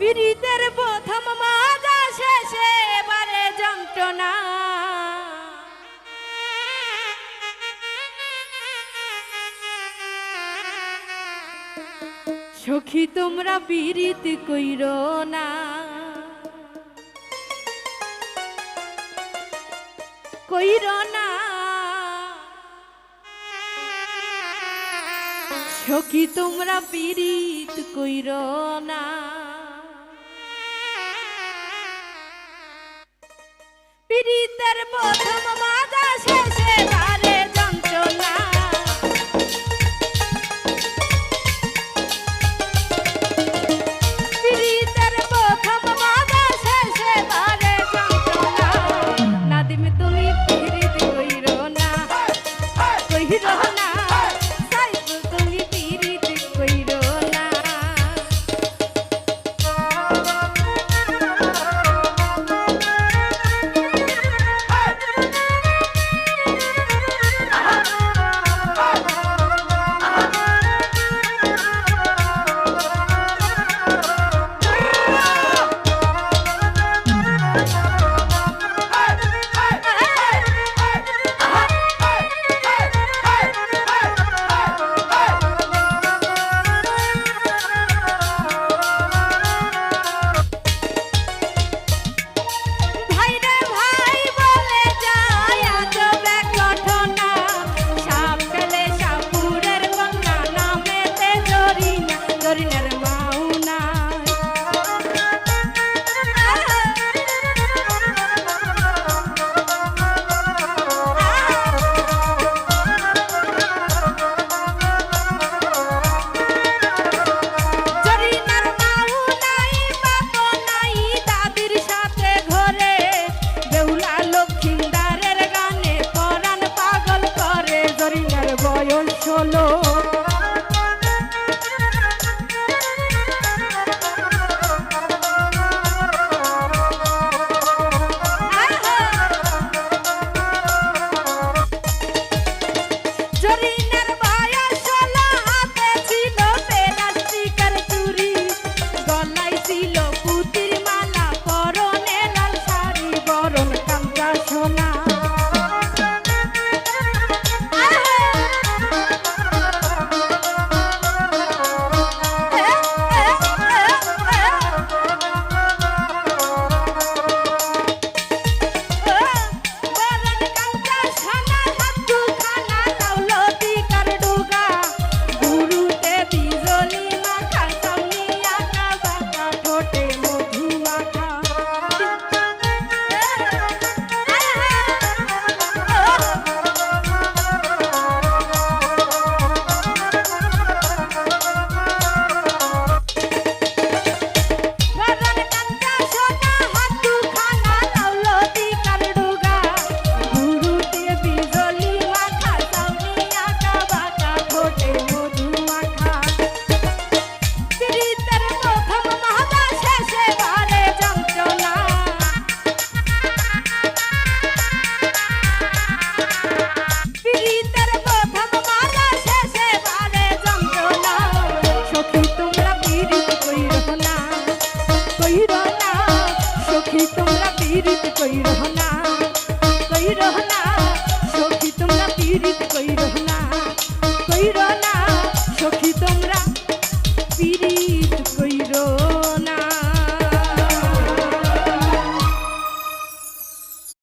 পীড়িতের প্রথম মাজা শেষে এবারে যন্ত্রণা। সখী, তোমরা পীড়িত কইর না। কইর না। সখী, তোমরা পীড়িত কইর না। পীড়িতের প্রথম মাজা শেষে তারে যন্ত্রণা। পীড়িতের প্রথম মাজা শেষে তারে যন্ত্রণা। নাদিম, তুমি পীড়িত কইরো না। কইরো না I'm not Sorry, Nerema. you know,